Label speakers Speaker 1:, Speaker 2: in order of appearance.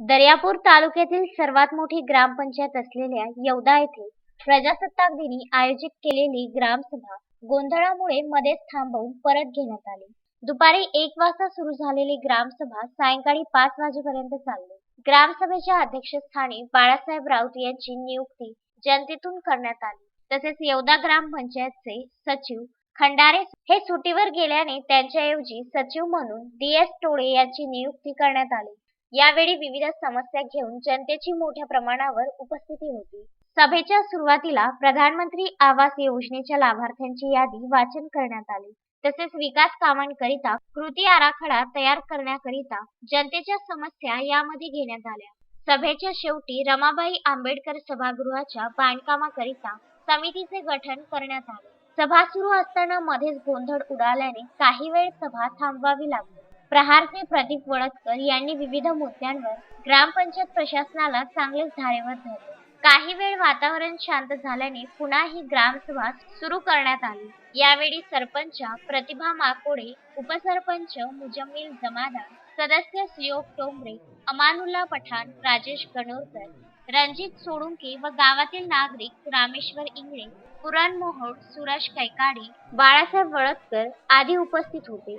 Speaker 1: दर्यापूर तालुक्यातील सर्वात मोठी ग्रामपंचायत असलेल्या यवदा येथे प्रजासत्ताक दिनी आयोजित केलेली ग्रामसभा गोंधळामुळे मध्येच थांबवून परत घेण्यात आली. दुपारी एक वाजता सुरू झालेली ग्रामसभा सायंकाळी पाच वाजेपर्यंत चालली. ग्रामसभेच्या अध्यक्षस्थानी बाळासाहेब राऊत यांची नियुक्ती जनतेतून करण्यात आली. तसेच यवदा ग्रामपंचायतचे सचिव खंडारे हे सुटीवर गेल्याने त्यांच्याऐवजी सचिव म्हणून डी एस टोळे यांची नियुक्ती करण्यात आली. यावेळी विविध समस्या घेऊन जनतेची मोठ्या प्रमाणावर उपस्थिती होती. सभेच्या सुरुवातीला प्रधानमंत्री आवास योजनेच्या लाभार्थ्यांची यादी वाचन करण्यात आली. तसेच विकास कामांकरिता कृती आराखडा तयार करण्याकरिता जनतेच्या समस्या यामध्ये घेण्यात आल्या. सभेच्या शेवटी रमाबाई आंबेडकर सभागृहाच्या बांधकामाकरिता समितीचे गठन करण्यात आले. सभा सुरू असताना मध्येच गोंधळ उडाल्याने काही वेळ सभा थांबवावी लागली. प्रहारचे प्रदीप वळदकर यांनी विविध मुद्द्यांवर ग्रामपंचायत प्रशासनाला चांगलेच धारेवर धरले. काही वेळ वातावरण शांत झाल्याने पुन्हा ही ग्रामसभा सुरू करण्यात आली. यावेळी सरपंच प्रतिभा माकोडे, उपसरपंच मुजम्मिल जमादार, सदस्य सुयोग टोंबरे, अमानुल्ला पठाण, राजेश गणोरकर, रणजित सोडुंके व गावातील नागरिक रामेश्वर इंगळे, पुरण मोहोळ, सुरज कैकाडे, बाळासाहेब वळदकर आदी उपस्थित होते.